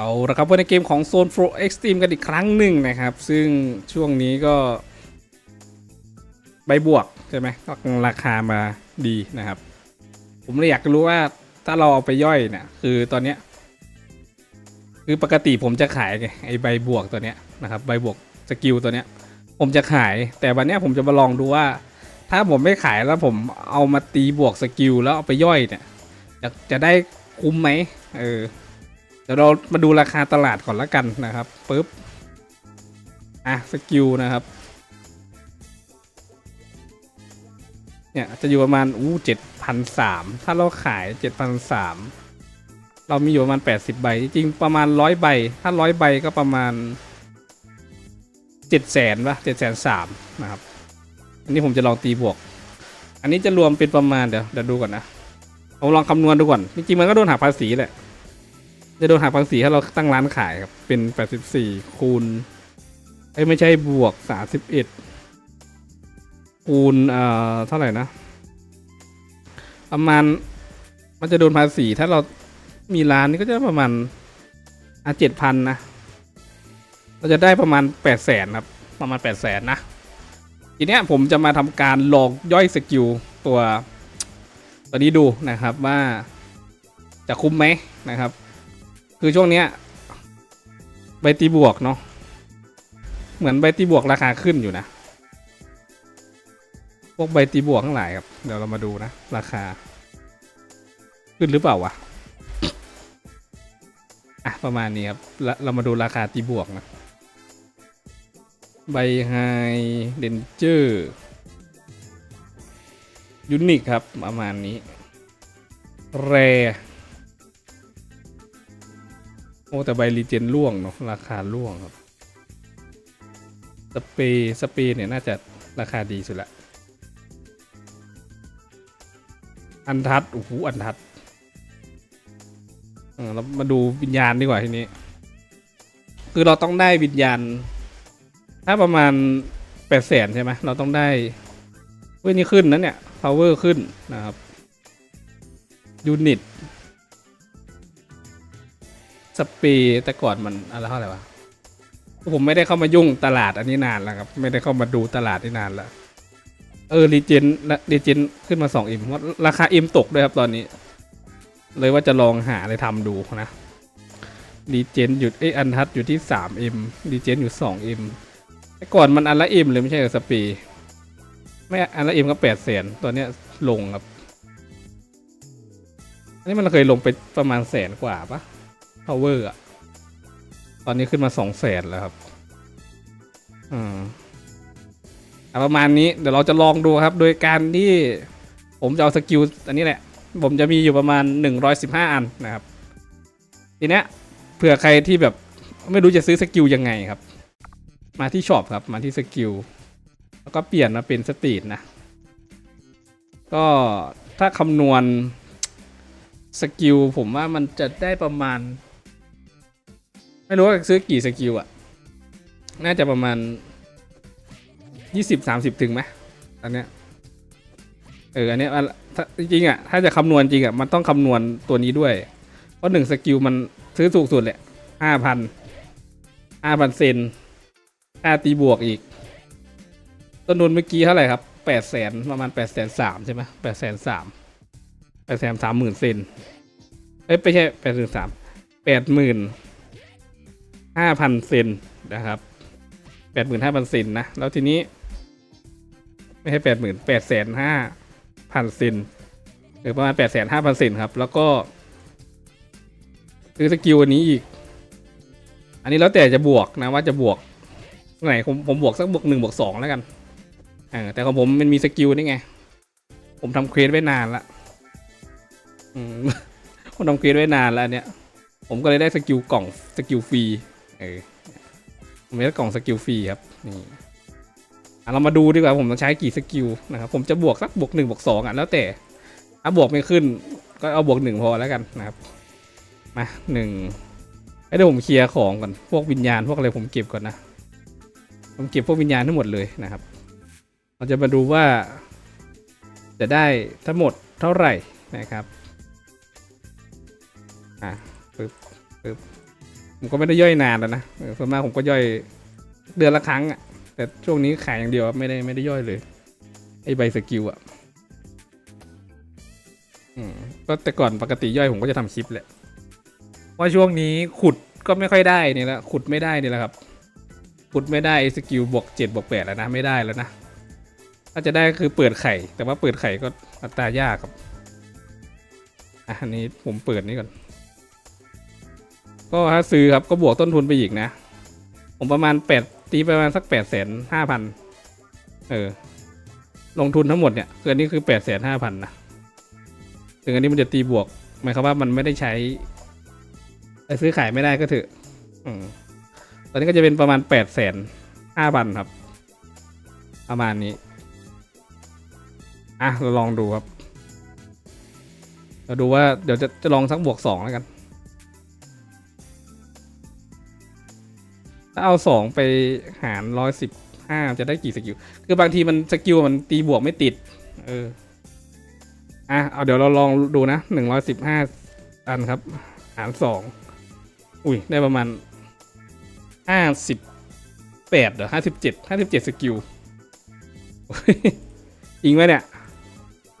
เอาละครับในเกมของ Zone 4 Extreme กันอีกครั้งหนึ่งนะครับ ซึ่งช่วงนี้ก็ ใบบวก ใช่ไหมก็ราคามาดีนะครับ ผมเลยอยากรู้ว่าถ้าเราเอาไปย่อยเนี่ยคือตอนเนี้ยคือปกติผมจะขายไงไอใบบวกตัวเนี้ยนะครับ ใบบวกสกิลตัวเนี้ย ผมจะขายแต่วันเนี้ยผมจะมาลองดูว่า ถ้าผมไม่ขายแล้วผมเอามาตีบวกสกิลแล้วเอาไปย่อยเนี่ยจะจะได้คุ้มไหมเออ ดี๋ยวเรามาดูราคาตลาดก่อนละกันนะครับปึ๊บอะสกิลนะครับเนี่ยจะอยู่ประมาณอู้เจ็ดพันสามถ้าเราขายเจ็ดพันสามเรามีอยู่ประมาณแปดสิบใบ จริงๆประมาณร้อยใบ ถ้าร้อยใบก็ประมาณเจ็ดแสนปะเจ็ดแสนสามนะครับ อันนี้ผมจะลองตีบวก อันนี้จะรวมเป็นประมาณเดี๋ยวเดี๋ยวดูก่อนนะผมลองคำนวณดูก่อน จริงๆมันก็โดนหักภาษีแหละ จะโดนหักภาษีถ้าเราตั้งร้านขายครับ เป็น 84 คูณเอ้ไม่ใช่บวก 31 คูณเอ่อเท่าไหร่นะ ประมาณมันจะโดนภาษีถ้าเรามีร้านนี้ก็จะประมาณอะเจ็ดพันนะ เราจะได้ประมาณ8 0 0แสนครับ ประมาณ8 0 0แสนนะ ทีเนี้ยผมจะมาทำการลองย่อยสกิลตัวตัวนี้ดูนะครับว่าจะคุ้มไหมนะครับ คือช่วงเนี้ยใบตีบวกเนาะเหมือนใบตีบวกราคาขึ้นอยู่นะ พวกใบตีบวกทั้งหลายครับ เดี๋ยวเรามาดูนะ ราคา ขึ้นหรือเปล่าวะอะประมาณนี้ครับแล้วเรามาดูราคาตีบวกนะใบไฮเดนเจอร์ยูนิคครับประมาณนี้ แร โอ้แต่ใบรีเจนล่วงเนาะราคาล่วงครับ สเปรย์สเปรย์เนี่ยน่าจะราคาดีสุดละอันทัดโอ้โหอันทัดเออเรามาดูวิญญาณดีกว่าทีนี้ คือเราต้องได้วิญญาณ ถ้าประมาณแปดแสนใช่ไหมเราต้องได้เว้ยนี่ขึ้นนะเนี่ย power ขึ้นนะครับยูนิต สปรย์แต่ก่อนมันอะไรเท่าไหร่วะผมไม่ได้เข้ามายุ่งตลาดอันนี้นานแล้วครับ ไม่ได้เข้ามาดูตลาดนี่นานแล้วเออรีเจนรีเจนขึ้นมา2 m ว่าราคา m ตกด้วยครับตอนนี้ เลยว่าจะลองหาอะไรทำดูนะรีเจนหยุดเอ้ยอันทัดอยู่ที่3 m รีเจนอยู่2 m แต่ก่อนมันอันละ m เลยไม่ใช่สปรย์ไม่อันละ m ก็8แสนตอนเนี้ยลงครับอันนี้มันเคยลงไปประมาณแสนกว่าปะ power อะตอนนี้ขึ้นมาสองแสนแล้วครับอืมอะประมาณนี้เดี๋ยวเราจะลองดูครับ โดยการที่ผมจะเอาสกิลอันนี้แหละ ผมจะมีอยู่ประมาณ 115 อันนะครับ ทีเนี้ยเผื่อใครที่แบบไม่รู้จะซื้อสกิลยังไงครับ มาที่ช็อปครับมาที่สกิลแล้วก็เปลี่ยนมาเป็นสตรีทนะ ก็ถ้าคำนวณสกิลผมว่ามันจะได้ประมาณ ไม่รู้ว่าซื้อกี่สกิลอะน่าจะประมาณยี่สิบสามสิบถึงไหมอันเนี้ยเอออันเนี้ยอันจริงอะถ้าจะคำนวณจริงอะมันต้องคำนวณตัวนี้ด้วย เพราะหนึ่งสกิลมันซื้อสูงสุดแหละห้าพันห้าพันเซนค่าตีบวกอีก ต้นทุนเมื่อกี้เท่าไหร่ครับแปดแสนประมาณแปดแสนสามใช่ไหมแปดแสนสามแปดแสนสามหมื่นเซนเอ้ยไม่ใช่แปดหมื่นสามแปดหมื่น ห้าพันเซนนะครับแปดหมื่นห้าพันเซนนะ แล้วทีนี้ ไม่ใช่แปดหมื่นแปดแสนห้าพันเซนหรือประมาณแปดแสนห้าพันเซนครับ แล้วก็ซื้อสกิลอันนี้อีก อันนี้แล้วแต่จะบวกนะว่าจะบวกไหนผมผมบวกสักบวกหนึ่งบวกสองแล้วกันอแต่ของผมมันมีสกิลนี่ไง ผมทำเควสไว้นานละผมทำเควสไว้นานแล้วเนี่ย ผมก็เลยได้สกิลกล่องสกิลฟรี เออผมได้กล่องสกิลฟรีครับนี่เรามาดูดีกว่าผมต้องใช้กี่สกิลนะครับผมจะบวกสักบวกหนึ่งบวกสองอะแล้วแต่ถ้าบวกไม่ขึ้นก็เอาบวกหนึ่งพอแล้วกันนะครับมาหนึ่งให้เดี๋ยวผมเคลียร์ของก่อนพวกวิญญาณพวกอะไรผมเก็บก่อนนะผมเก็บพวกวิญญาณทั้งหมดเลยนะครับ เราจะมาดูว่า จะได้ทั้งหมดเท่าไหร่นะครับอะปึ๊บปึ๊บ ผมก็ไม่ได้ย่อยนานแล้วนะส่วนมากผมก็ย่อยเดือนละครั้งอะแต่ช่วงนี้ขายอย่างเดียวไม่ได้ไม่ได้ย่อยเลยไอใบสกิลอะอืมก็แต่ก่อนปกติย่อยผมก็จะทำคลิปแหละว่าช่วงนี้ขุดก็ไม่ค่อยได้นี่แหละขุดไม่ได้นี่แหละครับ ขุดไม่ได้สกิลบวกเจ็ดบวกแปดแล้วนะไม่ได้แล้วนะถ้าจะได้คือเปิดไข่ แต่ว่าเปิดไข่ก็อัตรายากครับอันนี้ผมเปิดนี่ก่อน ก็ถ้าซื้อครับก็บวกต้นทุนไปอีกนะ ผมประมาณแปดตีประมาณสักแปดแสนห้าพันเออ ลงทุนทั้งหมดเนี่ยคืออันนี้คือแปดแสนห้าพันนะถึงอันนี้มันจะตีบวกหมายความว่ามันไม่ได้ใช้แต่ซื้อขายไม่ได้ก็เถออืมตอนนี้ก็จะเป็นประมาณแปดแสนห้าพันครับ ประมาณนี้ อะเราลองดูครับ เราดูว่าเดี๋ยวจะจะลองสักบวกสองแล้วกัน ถ้าเอาสองไปหารร้อยสิบห้าจะได้กี่สกิล คือบางทีมันสกิลมันตีบวกไม่ติด เออ อะ เอาเดี๋ยวเราลองดูนะหนึ่งร้อยสิบห้าอันครับ หารสอง อุ้ย ได้ประมาณห้าสิบแปดหรือห้าสิบเจ็ดห้าสิบเจ็ดสกิลจริงไหมเนี่ย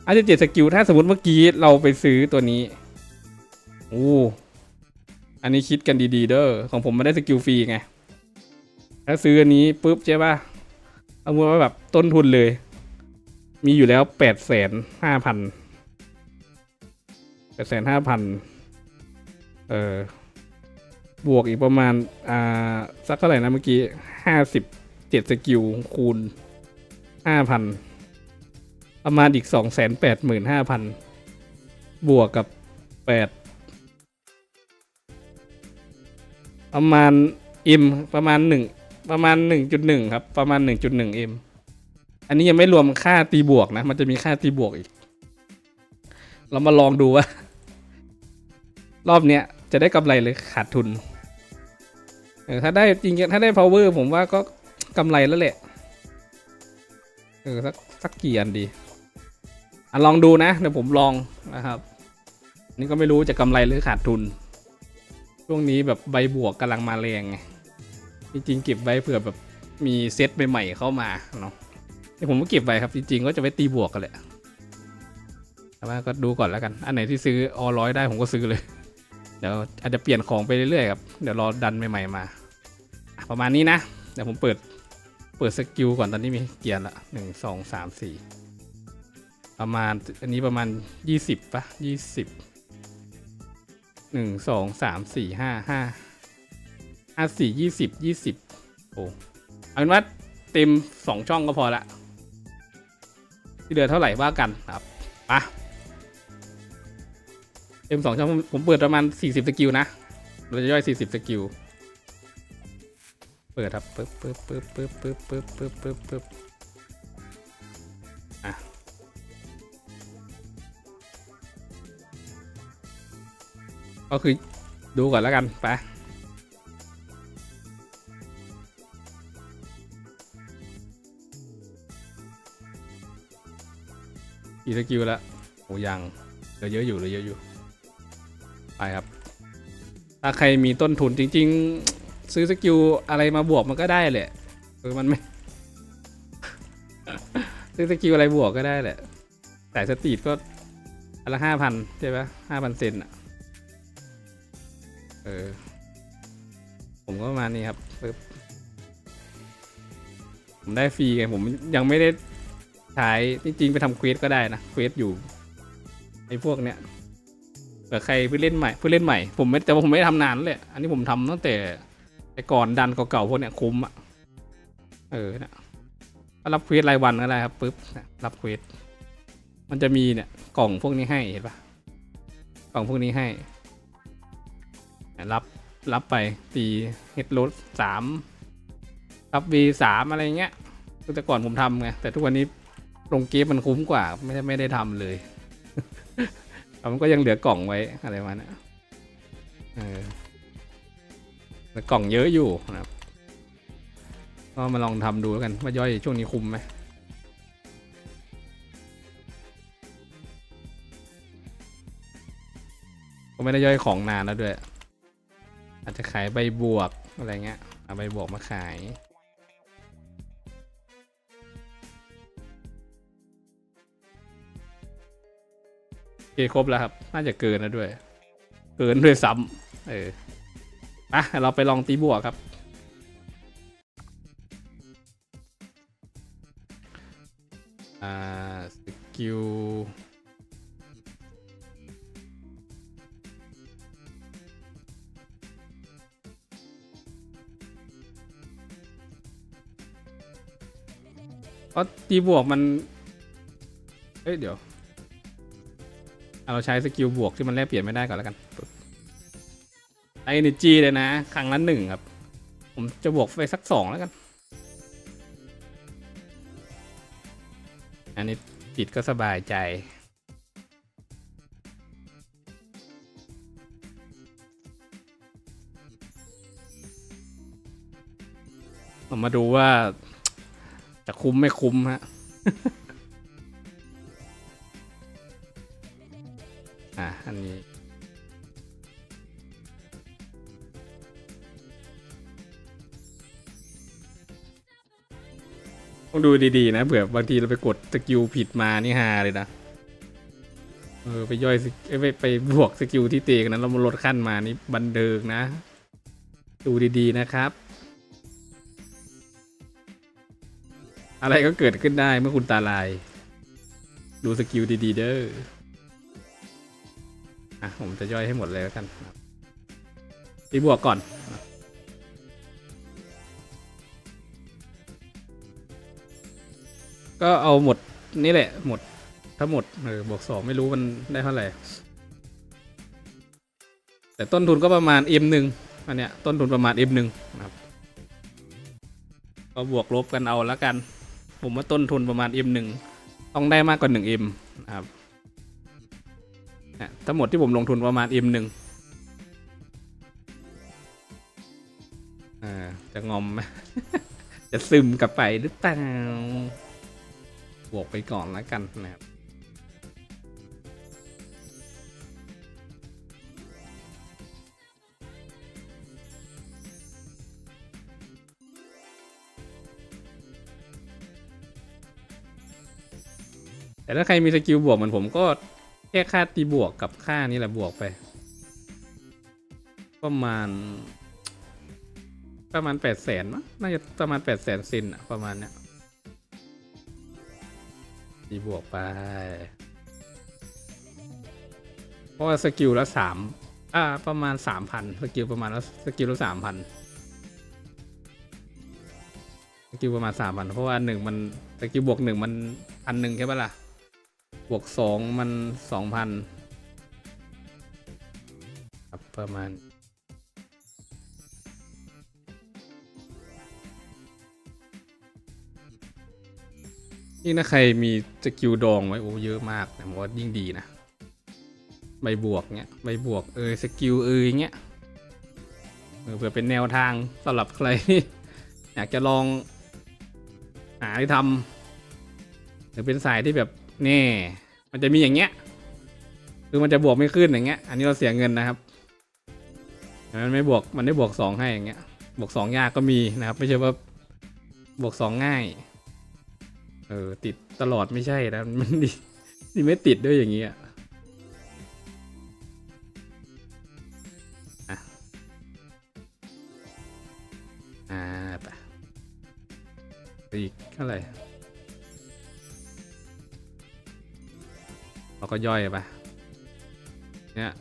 ห้าสิบเจ็ดสกิล ถ้าสมมติเมื่อกี้เราไปซื้อตัวนี้ โอ้ อันนี้คิดกันดีๆเด้อ ของผมไม่ได้สกิลฟรีไง ถ้าซื้ออันนี้ปุ๊บใช่ป่ะเอามือว่าแบบต้นทุนเลย มีอยู่แล้วแปดแสนห้าพันแปดแสนห้าพันเออบวกอีกประมาณ อ่า สักเท่าไหร่นะเมื่อกี้ห้าสิบเจ็ดสกิลคูณห้าพันประมาณอีกสองแสนแปดหมื่นห้าพันบวกกับแปดประมาณอิมประมาณหนึ่ง ประมาณ 1.1 ครับ ประมาณ 1.1เอ็มอันนี้ยังไม่รวมค่าตีบวกนะ มันจะมีค่าตีบวกอีก เรามาลองดูว่า รอบเนี้ยจะได้กำไรหรือขาดทุนเออถ้าได้จริงๆถ้าได้ power ผมว่าก็กำไรแล้วแหละเออสักสักกี่อันดีอะลองดูนะเดี๋ยวผมลองนะครับนี่ก็ไม่รู้จะกำไรหรือขาดทุน ช่วงนี้แบบใบบวกกำลังมาแรงไง จริงๆเก็บไว้เผื่อแบบมีเซตใหม่ๆเข้ามาเนาะที่ผมก็เก็บไว้ครับจริงๆก็จะไว้ตีบวกกันแหละแต่ว่าก็ดูก่อนแล้วกัน อันไหนที่ซื้ออร้อยได้ผมก็ซื้อเลย เดี๋ยวอาจจะเปลี่ยนของไปเรื่อยๆครับ เดี๋ยวรอดันใหม่ๆมา ประมาณนี้นะ เดี๋ยวผมเปิด เปิดสกิลก่อนตอนนี้มีเกียร์ละหนึ่งสองสามสี่ประมาณ อันนี้ประมาณยี่สิบปะยี่สิบหนึ่งสองสามสี่ห้าห้า ห้าสี่ยี่สิบยี่สิบโอ้เอาเป็นว่าเต็มสองช่องก็พอละที่เหลือเท่าไหร่ว่ากันครับปะเต็มสองช่องผมเปิดประมาณสี่สิบสกิลนะเราจะย่อยสี่สิบสกิลเปิดครับปึ๊บปึ๊บปึ๊บปึ๊บปึ๊บปึ๊บปึ๊บปึ๊บปึ๊บอะก็คือดูก่อนแล้วกันไป กี่สกิลแล้วโอ้ยังเหลือเยอะอยู่เหลือเยอะอยู่ ไปครับ ถ้าใครมีต้นทุนจริง ๆ ซื้อสกิลอะไรมาบวกมันก็ได้แหละเออมันไม่ ซื้อสกิลอะไรบวกก็ได้แหละ แต่สตรีทก็อันละห้าพันใช่ปะห้าพันเซนอะ เออ ผมก็ประมาณนี้ครับปึ๊บผมได้ฟรีไงผมยังไม่ได้ ใช้จริงๆไปทำเควสก็ได้นะเควสอยู่ไอ้พวกเนี้ยเผื่อใครเพิ่งเล่นใหม่เพิ่งเล่นใหม่ ผมไม่แต่ว่าผมไม่ได้ทำนานแล้วแหละอันนี้ผมทำตั้งแต่แต่ก่อนดันเก่าๆพวกเนี้ยคุ้มอะเออเนี่ยรับเควสรายวันก็ได้ครับปุ๊บรับเควสมันจะมีเนี่ยกล่องพวกนี้ให้เห็นปะกล่องพวกนี้ให้ รับรับไปตีเฮดโรดสามรับวีสามอะไรเงี้ยคือแต่ก่อนผมทำไงแต่ทุกวันนี้ ลงเกมมันคุ้มกว่า ไม่ได้ไม่ได้ทำเลยแต่มันก็ยังเหลือกล่องไว้อะไรมานะเออแต่กล่องเยอะอยู่นะครับก็มาลองทำดูแล้วกันว่าย่อยช่วงนี้คุ้มไหมก็ไม่ได้ย่อยของนานแล้วด้วย อาจจะขายใบบวกอะไรเงี้ยเอาใบบวกมาขาย คครบแล้วครับ น่าจะเกินแล้วด้วย เกินด้วยซ้ำเออไปเราไปลองตีบวกครับ อ่า สกิลเพราะตีบวกมัน เอ้ย เดี๋ยว เราใช้สกิลบวกที่มันแลกเปลี่ยนไม่ได้ก่อนแล้วกันปึ๊บไอเนจีเลยนะ ครั้งละหนึ่งครับ ผมจะบวกไปสักสองแล้วกัน อันนี้ติดก็สบายใจเรามาดูว่าจะคุ้มไม่คุ้มฮะ อันนี้ต้องดูดีๆนะเผื่อบางทีเราไปกดสกิลผิดมานี่ฮาเลยนะเออไปย่อยไปไปบวกสกิลที่เตะกันนั้นเรามาลดขั้นมานี่บันเดิงนะ ดูดีๆนะครับ อะไรก็เกิดขึ้นได้เมื่อคุณตาลาย ดูสกิลดีๆเด้อ อะผมจะย่อยให้หมดเลยแล้วกันตีบวกก่อนก็เอาหมดนี่แหละหมดถ้าหมดเออบวกสองไม่รู้มันได้เท่าไหร่ แต่ต้นทุนก็ประมาณ M หนึ่งอันเนี้ยต้นทุนประมาณ M หนึ่งนะครับก็บวกลบกันเอาแล้วกัน ผมว่าต้นทุนประมาณ M หนึ่งต้องได้มากกว่า1 M นะครับ ทั้งหมดที่ผมลงทุนประมาณ M หนึ่งอ่า จะงอมไหม จะซึมกลับไปหรือเปล่าบวกไปก่อนแล้วกันนะครับแต่ถ้าใครมีสกิลบวกเหมือนผมก็ แค่ค่าตีบวกกับค่านี้แหละบวกไป ประมาณ ประมาณแปดแสนมั้งน่าจะประมาณแปดแสนซินอะประมาณเนี้ยตีบวกไป เพราะว่าสกิลละสามอ่าประมาณสามพันสกิลประมาณละสกิลละสามพันสกิลประมาณสามพันเพราะว่าหนึ่งมันสกิลบวกหนึ่งมันพันหนึ่งใช่ปะล่ะ บวกสองมันสองพันครับประมาณยิ่งถ้าใครมีสกิลดองไว้โอ้เยอะมากนะผมว่ายิ่งดีนะใบบวกเนี้ยใบบวกเออสกิลเออเงี้ยเผื่อเป็นแนวทางสำหรับใครที่อยากจะลองหาที่ทำหรือเป็นสายที่แบบ นี่ มันจะมีอย่างเงี้ย คือมันจะบวกไม่ขึ้นอย่างเงี้ย อันนี้เราเสียเงินนะครับมันไม่บวกมันได้บวกสองให้อย่างเงี้ย บวกสองยากก็มีนะครับ ไม่ใช่ว่าบวกสองง่าย เออติดตลอดไม่ใช่นะมันดีดีไม่ติดด้วยอย่างเงี้ย ย่อยไป เนี่ย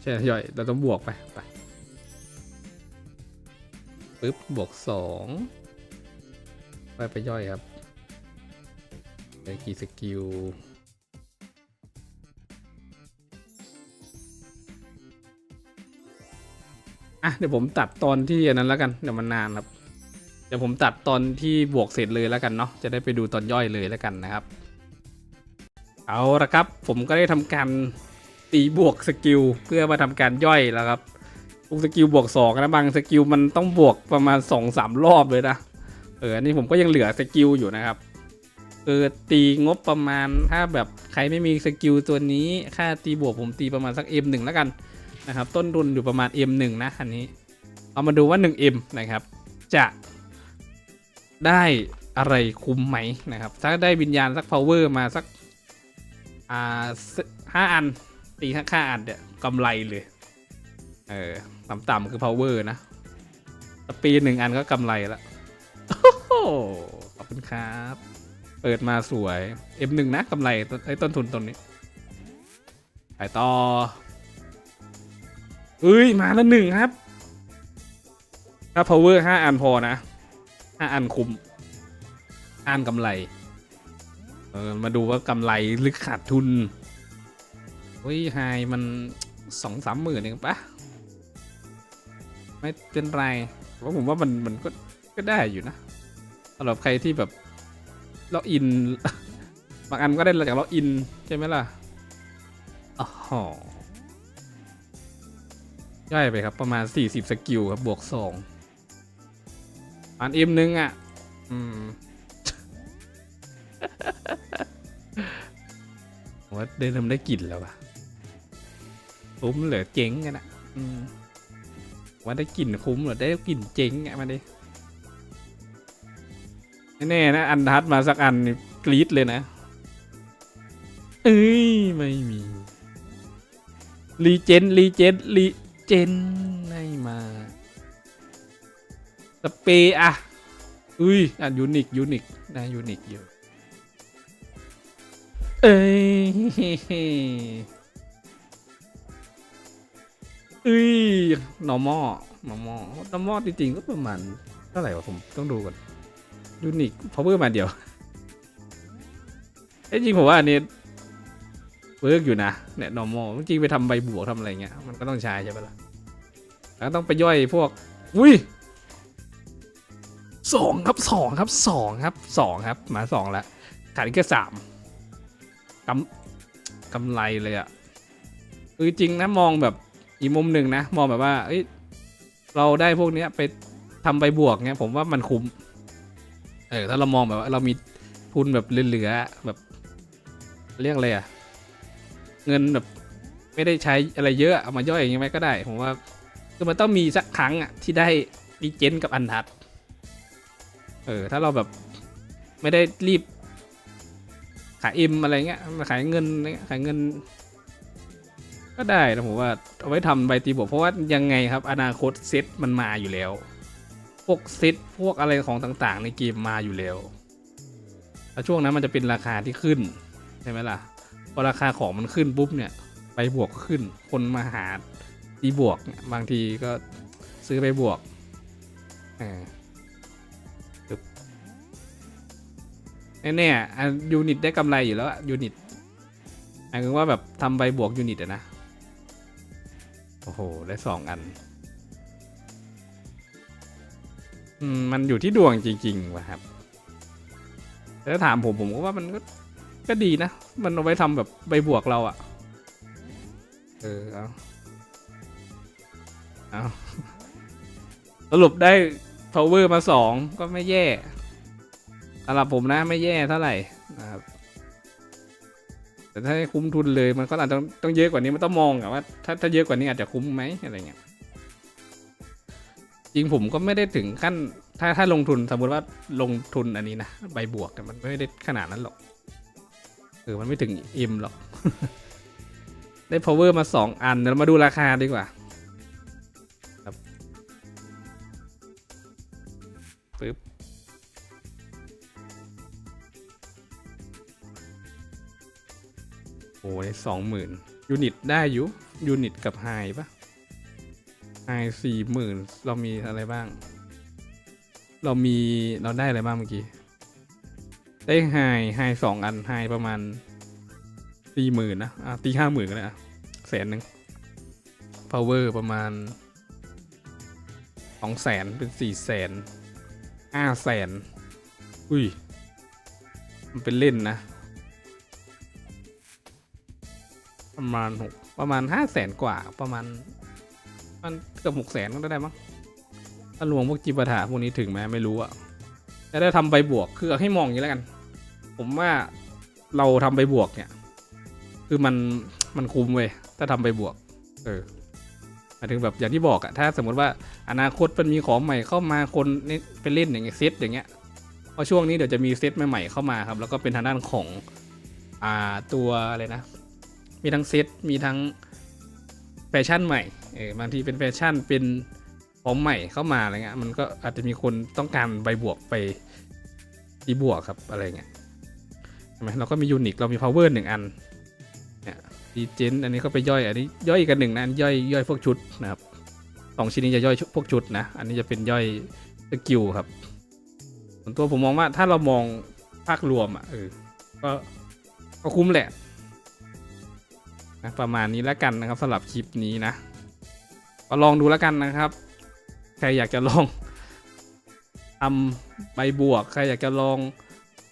ใช่ย่อย เราต้องบวกไป ไป ปึ๊บ บวกสองไปไปย่อยครับเหลือกี่สกิลอะเดี๋ยวผมตัดตอนที่อันนั้นแล้วกันเดี๋ยวมันนานครับ เดี๋ยวผมตัดตอนที่บวกเสร็จเลยแล้วกันเนาะจะได้ไปดูตอนย่อยเลยแล้วกันนะครับ เอาละครับ ผมก็ได้ทำการตีบวกสกิลเพื่อมาทำการย่อยแล้วครับทุกสกิลบวกสองนะบางสกิลมันต้องบวกประมาณสองสามรอบเลยนะเอออันนี้ผมก็ยังเหลือสกิลอยู่นะครับคือตีงบประมาณถ้าแบบใครไม่มีสกิลตัวนี้ ค่าตีบวกผมตีประมาณสัก M หนึ่งแล้วกันนะครับ ต้นทุนอยู่ประมาณ M1 นะคันนี้ เอามาดูว่า 1M นะครับ จะได้อะไรคุ้มไหมนะครับ ถ้าได้วิญญาณสัก power มาสัก อ่าห้าอัน ตีห้าค่าอันเนี่ยกำไรเลย เออ ต่ำๆคือ power นะ สปีดหนึ่งอันก็กำไรละโอ้โหขอบคุณครับ เปิดมาสวย M1 นะกำไรต้นไอ้ต้นทุนตรงนี้ไปต่อเอ้ย มาแล้วหนึ่งครับ ถ้า power ห้าอันพอนะห้าอันคุ้มอันกำไร เออมาดูว่ากำไรหรือขาดทุนเฮ้ยไฮมันสองสามหมื่นเองปะไม่เป็นไรเพราะผมว่ามันมันก็ก็ได้อยู่นะสำหรับใครที่แบบล็อกอินบางอันก็ได้จากล็อกอินใช่ไหมล่ะอ๋อย่อยไปครับประมาณ 40 สกิลครับบวกสองอันเอ็มนึงอะ อืม ว่าได้เริ่มได้กลิ่นแล้วป่ะคุ้มเหลือเจ๊งกันอะอืมผมว่าได้กลิ่นคุ้มเหรอได้กลิ่นเจ๊งอะมาดิแน่ๆนะ อันทัดมาสักอันนี่กรี๊ดเลยนะ เอ้ย ไม่มี รีเจน รีเจน รีเจนไม่มา สเปรย์อะอุ้ยอะยูนิคยูนิคนะยูนิคอยู่ เอ้ยเอ้ย normal normal normal จริงๆก็ประมาณเท่าไหร่วะผมต้องดูก่อนยูนิค power มาเดียวเอ้จริงผมว่าอันนี้เวิร์กอยู่นะเนี่ย normal จริงไปทำใบบวกทำอะไรเงี้ยมันก็ต้องใช้ใช่ปะล่ะแล้วต้องไปย่อยพวกอุ้ยสองครับสองครับสองครับสองครับ มาสองล้วขาดอีกแค่สาม กำกำไรเลยอะ่ะคือจริงนะมองแบบอีกมุมหนึ่งนะ มองแบบว่าเอ้ยเราได้พวกเนี้ยไปทำใบบวกเนี้ย ผมว่ามันคุ้มเออถ้าเรามองแบบว่าเรามีทุนแบบเหลือๆแบบ เรียกอะไรอะเงินแบบไม่ได้ใช้อะไรเยอะเอามาย่อยอย่างงี้ไหมก็ได้ ผมว่าคือมันต้องมีสักครั้งอะที่ได้รีเจนกับอันทัดเออถ้าเราแบบไม่ได้รีบ ขายเอ็มอะไรเงี้ยมาขายเงินอะไรเงี้ยขายเงิน ก็ได้นะผมว่าเอาไว้ทำใบตีบวกเพราะว่ายังไงครับ อนาคตเซตมันมาอยู่แล้ว พวกเซตพวกอะไรของต่างๆ ในเกมมาอยู่แล้วแล้วช่วงนั้นมันจะเป็นราคาที่ขึ้นใช่ไหมล่ะพอราคาของมันขึ้นปุ๊บเนี่ยใบบวกขึ้น คนมาหาตีบวกบางทีก็ซื้อไปบวกเออ แน่ๆอันยูนิตได้กำไรอยู่แล้วยูนิตหมายถึงว่าแบบทำใบบวกยูนิตอะนะ โอ้โห ได้สองอัน อืม มันอยู่ที่ดวงจริงๆว่ะครับแต่ถ้าถามผมผมก็ว่ามันก็ก็ดีนะ มันเอาไว้ทำแบบใบบวกเราอะเออ เอาเอาสรุปได้ power มาสองก็ไม่แย่ สำหรับผมนะไม่แย่เท่าไหร่นะครับแต่ถ้าคุ้มทุนเลยมันก็อาจจะต้องเยอะกว่านี้มันต้องมองอะว่าถ้าถ้าเยอะกว่านี้อาจจะคุ้มไหมอะไรเงี้ยจริงผมก็ไม่ได้ถึงขั้น ถ้าถ้าลงทุนสมมติว่าลงทุนอันนี้นะใบบวกแต่มันไม่ได้ขนาดนั้นหรอกเออมันไม่ถึงอิมหรอก ได้ power มาสองอันเดี๋ยวเรามาดูราคาดีกว่า โอ้ยสองหมื่นยูนิตได้อยู่ยูนิตกับไฮปะไฮสี่หมื่นเรามีอะไรบ้าง เรามีเราได้อะไรบ้างเมื่อกี้ ได้ไฮไฮสองอันไฮประมาณสี่หมื่นนะอะตีห้าหมื่นก็ได้อะแสนหนึ่ง power ประมาณสองแสนเป็นสี่แสนห้าแสนอุ้ย มันเป็นเล่นนะ ประมาณหกประมาณห้าแสนกว่าประมาณ มันเกือบหกแสนก็ได้มั้งถ้ารวมพวกจิปาถาพวกนี้ถึงไหมไม่รู้อะแต่ได้ทำใบบวกคือเอาให้มองอย่างนี้แล้วกัน ผมว่าเราทำใบบวกเนี่ย คือมันมันคุ้มเว้ยถ้าทำใบบวก เออหมายถึงแบบอย่างที่บอกอะถ้าสมมติว่าอนาคตมันมีของใหม่เข้ามาคนนี่ไปเล่นอย่างเงี้ยเซตอย่างเงี้ยพราะช่วงนี้เดี๋ยวจะมีเซตใหม่ๆเข้ามาครับ แล้วก็เป็นทางด้านของอ่าตัวอะไรนะ มีทั้งเซตมีทั้งแฟชั่นใหม่เออบางทีเป็นแฟชั่นเป็นของใหม่เข้ามาอะไรเงี้ยมันก็อาจจะมีคนต้องการใบบวกไปดีบวกครับอะไรเงี้ยใช่ไหมเราก็มียูนิคเรามี power หนึ่งอันเนี่ยดีเจนอันนี้ก็ไปย่อยอันนี้ย่อยอีกอันหนึ่งนะอันย่อยย่อยพวกชุดนะครับสองชิ้นนี้จะย่อยพวกชุดนะอันนี้จะเป็นย่อยสกิลครับส่วนตัวผมมองว่าถ้าเรามองภาครวมอะเออก็ก็คุ้มแหละ นะประมาณนี้แล้วกันนะครับสำหรับคลิปนี้นะก็ลองดูแล้วกันนะครับ ใครอยากจะลองทำใบบวก ใครอยากจะลอง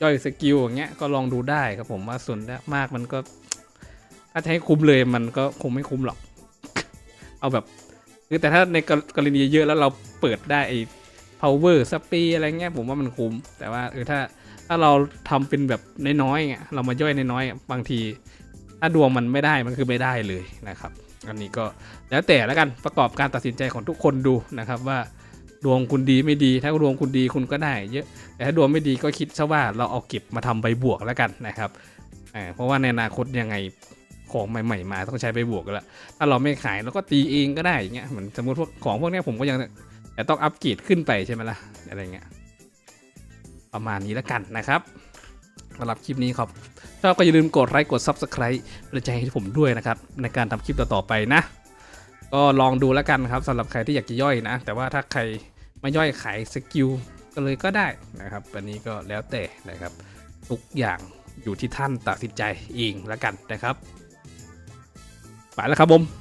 ย่อยสกิลอย่างเงี้ยก็ลองดูได้ครับผมว่าส่วนมากมันก็ ถ้าให้คุ้มเลยมันก็คงไม่คุ้มหรอก เอาแบบคือแต่ถ้าในกรณีเยอะแล้วเราเปิดได้ไอ้ power สปีอะไรเงี้ยผมว่ามันคุ้ม แต่ว่าเออถ้าถ้าเราทำเป็นแบบน้อยๆเงี้ยเรามาย่อยน้อยๆบางที ถ้าดวงมันไม่ได้มันคือไม่ได้เลยนะครับ อันนี้ก็แล้วแต่แล้วกันประกอบการตัดสินใจของทุกคนดูนะครับว่าดวงคุณดีไม่ดี ถ้าดวงคุณดีคุณก็ได้เยอะ แต่ถ้าดวงไม่ดีก็คิดซะว่าเราเอาเก็บมาทำใบบวกแล้วกันนะครับเพราะว่าในอนาคตยังไงของใหม่ๆมาต้องใช้ใบบวกกันละถ้าเราไม่ขายเราก็ตีเองก็ได้อย่างเงี้ยเหมือนสมมติพวกของพวกนี้ผมก็ยังแต่ต้องอัปเกรดขึ้นไปใช่ไหมล่ะอะไรเงี้ยประมาณนี้แล้วกันนะครับ สำหรับคลิปนี้ครับชอบก็อย่าลืมกดไลค์กด Subscribe เป็นใจให้ผมด้วยนะครับ ในการทำคลิปต่อๆไปนะ ก็ลองดูแล้วกันครับสำหรับใครที่อยากจะย่อยนะ แต่ว่าถ้าใครไม่ย่อยขายสกิลก็เลยก็ได้นะครับ อันนี้ก็แล้วแต่นะครับ ทุกอย่างอยู่ที่ท่านตัดสินใจเองแล้วกันนะครับไปแล้วครับผม